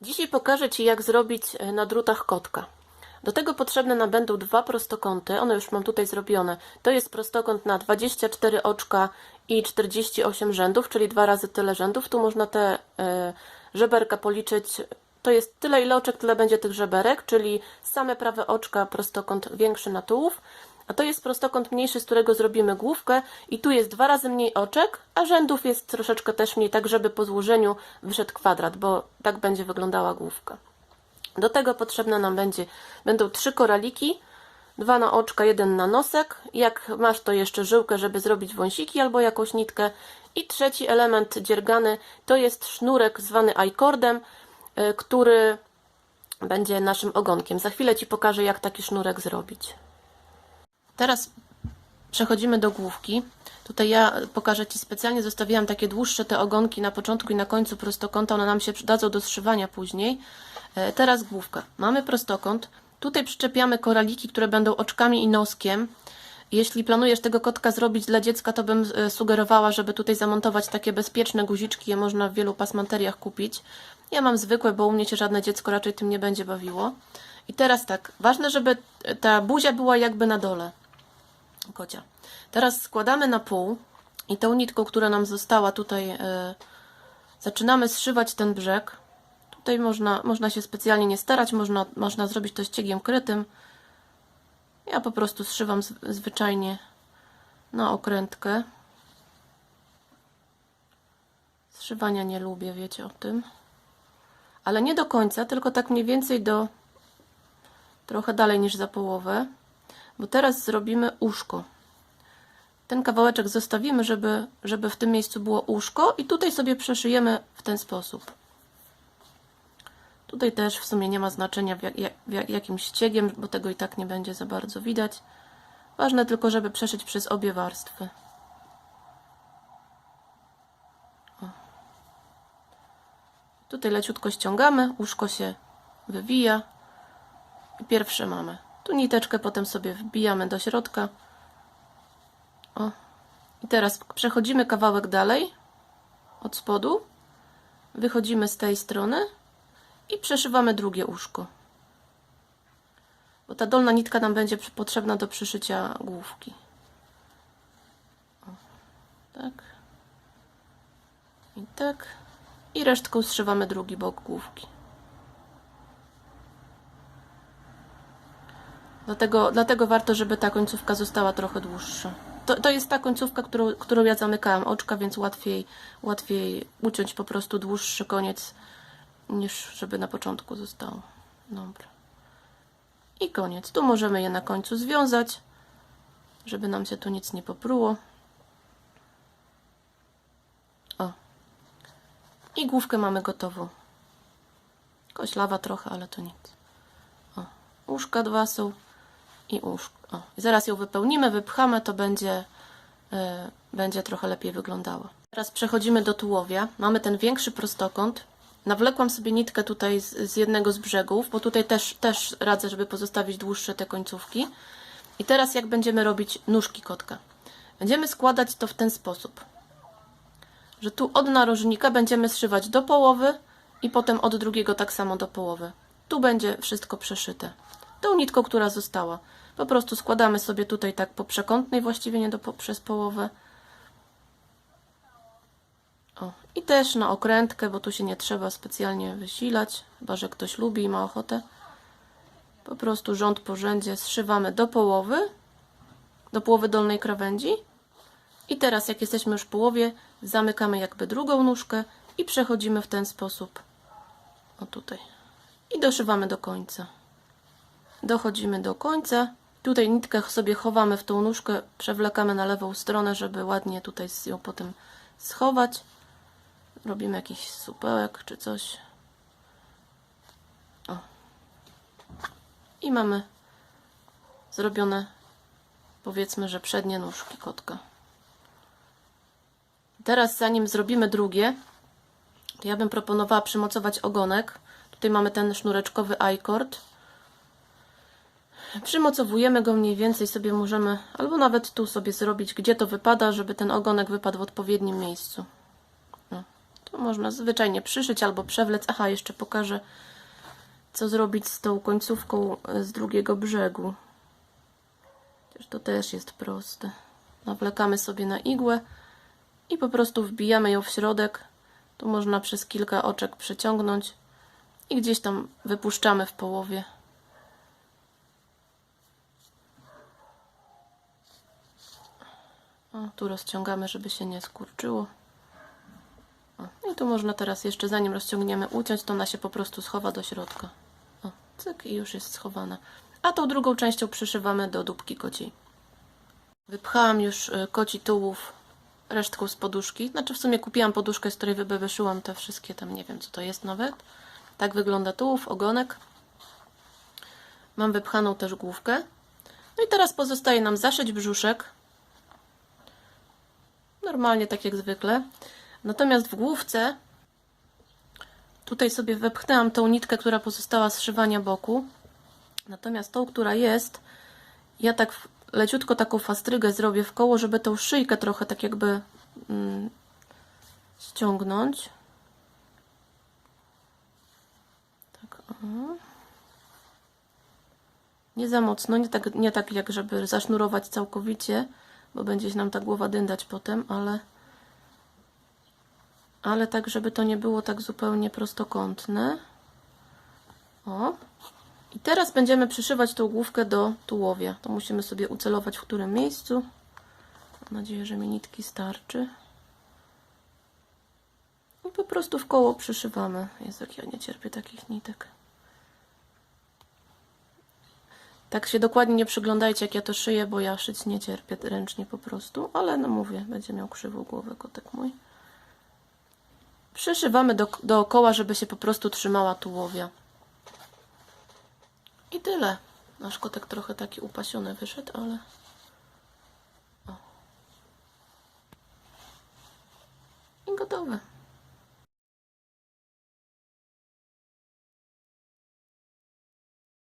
Dzisiaj pokażę Ci, jak zrobić e, na drutach kotka. Do tego potrzebne nam będą dwa prostokąty. One już mam tutaj zrobione. To jest prostokąt na 24 oczka i 48 rzędów, czyli dwa razy tyle rzędów. Tu można te e, żeberka policzyć. To jest tyle, ile oczek, tyle będzie tych żeberek, czyli same prawe oczka, prostokąt większy na tułów. A to jest prostokąt mniejszy, z którego zrobimy główkę i tu jest dwa razy mniej oczek, a rzędów jest troszeczkę też mniej, tak żeby po złożeniu wyszedł kwadrat, bo tak będzie wyglądała główka. Do tego potrzebne nam będzie, będą trzy koraliki, dwa na oczka, jeden na nosek. Jak masz to jeszcze żyłkę, żeby zrobić wąsiki albo jakąś nitkę. I trzeci element dziergany to jest sznurek zwany i-cordem, y, który będzie naszym ogonkiem. Za chwilę Ci pokażę, jak taki sznurek zrobić. Teraz przechodzimy do główki. Tutaj ja pokażę Ci specjalnie, zostawiłam takie dłuższe te ogonki na początku i na końcu prostokąta. One nam się przydadzą do zszywania później. E, Teraz główka. Mamy prostokąt. Tutaj przyczepiamy koraliki, które będą oczkami i noskiem. Jeśli planujesz tego kotka zrobić dla dziecka, to bym e, sugerowała, żeby tutaj zamontować takie bezpieczne guziczki. Je można w wielu pasmanteriach kupić. Ja mam zwykłe, bo u mnie się żadne dziecko raczej tym nie będzie bawiło. I teraz tak, ważne, żeby ta buzia była jakby na dole kocia. Teraz składamy na pół i tą nitką, która nam została tutaj, e, zaczynamy zszywać ten brzeg. Tutaj można, można się specjalnie nie starać, można, można zrobić to ściegiem krytym. Ja po prostu zszywam z, zwyczajnie na okrętkę. Zszywania nie lubię, wiecie o tym. Ale nie do końca, tylko tak mniej więcej do trochę dalej niż za połowę. Bo teraz zrobimy uszko. Ten kawałeczek zostawimy, żeby, żeby w tym miejscu było uszko i tutaj sobie przeszyjemy w ten sposób. Tutaj też w sumie nie ma znaczenia w, jak, w jak- jakim ściegiem, bo tego i tak nie będzie za bardzo widać. Ważne tylko, żeby przeszyć przez obie warstwy. Tutaj leciutko ściągamy, uszko się wywija i pierwsze mamy. Tu niteczkę potem sobie wbijamy do środka. O. I teraz przechodzimy kawałek dalej od spodu. Wychodzimy z tej strony i przeszywamy drugie uszko. Bo ta dolna nitka nam będzie potrzebna do przyszycia główki. O. Tak. I tak. I resztką zszywamy drugi bok główki. Dlatego, dlatego warto, żeby ta końcówka została trochę dłuższa. To, to jest ta końcówka, którą, którą ja zamykałam oczka, więc łatwiej, łatwiej uciąć po prostu dłuższy koniec, niż żeby na początku zostało. Dobra. I koniec. Tu możemy je na końcu związać, żeby nam się tu nic nie popruło. O. I główkę mamy gotową. Koślawa trochę, ale to nic. O. Uszka dwa są i uszko. O, i zaraz ją wypełnimy, wypchamy, to będzie, e, będzie trochę lepiej wyglądało. Teraz przechodzimy do tułowia. Mamy ten większy prostokąt. Nawlekłam sobie nitkę tutaj z, z jednego z brzegów, bo tutaj też, też radzę, żeby pozostawić dłuższe te końcówki. I teraz jak będziemy robić nóżki kotka? Będziemy składać to w ten sposób, że tu od narożnika będziemy zszywać do połowy i potem od drugiego tak samo do połowy. Tu będzie wszystko przeszyte. Tą nitką, która została. Po prostu składamy sobie tutaj tak po przekątnej, właściwie nie do, po, przez połowę. O, i też na okrętkę, bo tu się nie trzeba specjalnie wysilać, chyba że ktoś lubi i ma ochotę. Po prostu rząd po rzędzie zszywamy do połowy, do połowy dolnej krawędzi. I teraz, jak jesteśmy już w połowie, zamykamy jakby drugą nóżkę i przechodzimy w ten sposób. O tutaj. I doszywamy do końca. Dochodzimy do końca. Tutaj nitkę sobie chowamy w tą nóżkę, przewlekamy na lewą stronę, żeby ładnie tutaj ją potem schować. Robimy jakiś supełek czy coś. O. I mamy zrobione, powiedzmy, że przednie nóżki kotka. Teraz zanim zrobimy drugie, to ja bym proponowała przymocować ogonek. Tutaj mamy ten sznureczkowy i-cord. Przymocowujemy go mniej więcej sobie możemy, albo nawet tu sobie zrobić, gdzie to wypada, żeby ten ogonek wypadł w odpowiednim miejscu. No, To można zwyczajnie przyszyć albo przewlec. Aha, jeszcze pokażę, co zrobić z tą końcówką e, z drugiego brzegu. Przecież to też jest proste. Nawlekamy sobie na igłę i po prostu wbijamy ją w środek. Tu można przez kilka oczek przeciągnąć i gdzieś tam wypuszczamy w połowie. O, tu rozciągamy, żeby się nie skurczyło. O, I tu można teraz jeszcze, zanim rozciągniemy, uciąć, to ona się po prostu schowa do środka. O, cyk i już jest schowana. A tą drugą częścią przyszywamy do dupki kociej. Wypchałam już y, koci tułów resztką z poduszki. Znaczy w sumie kupiłam poduszkę, z której wybewyszyłam te wszystkie tam, nie wiem co to jest nawet. Tak wygląda tułów, ogonek. Mam wypchaną też główkę. No i teraz pozostaje nam zaszyć brzuszek. Normalnie tak jak zwykle. Natomiast w główce tutaj sobie wepchnęłam tą nitkę, która pozostała z szywania boku. Natomiast tą, która jest, ja tak leciutko taką fastrygę zrobię w koło, żeby tą szyjkę trochę tak jakby mm, ściągnąć. Tak. Nie za mocno, nie tak, nie tak jak żeby zasznurować całkowicie, bo będzie się nam ta głowa dyndać potem, ale ale tak, żeby to nie było tak zupełnie prostokątne. O. I teraz będziemy przyszywać tą główkę do tułowia. To musimy sobie ucelować w którym miejscu. Mam nadzieję, że mi nitki starczy. I po prostu w koło przyszywamy. Jest jak ja nie cierpię takich nitek. Tak się dokładnie nie przyglądajcie, jak ja to szyję, bo ja szyć nie cierpię ręcznie po prostu. Ale no mówię, będzie miał krzywą głowę kotek mój. Przyszywamy do, dookoła, żeby się po prostu trzymała tułowia. I tyle. Nasz kotek trochę taki upasiony wyszedł, ale... O. I gotowe.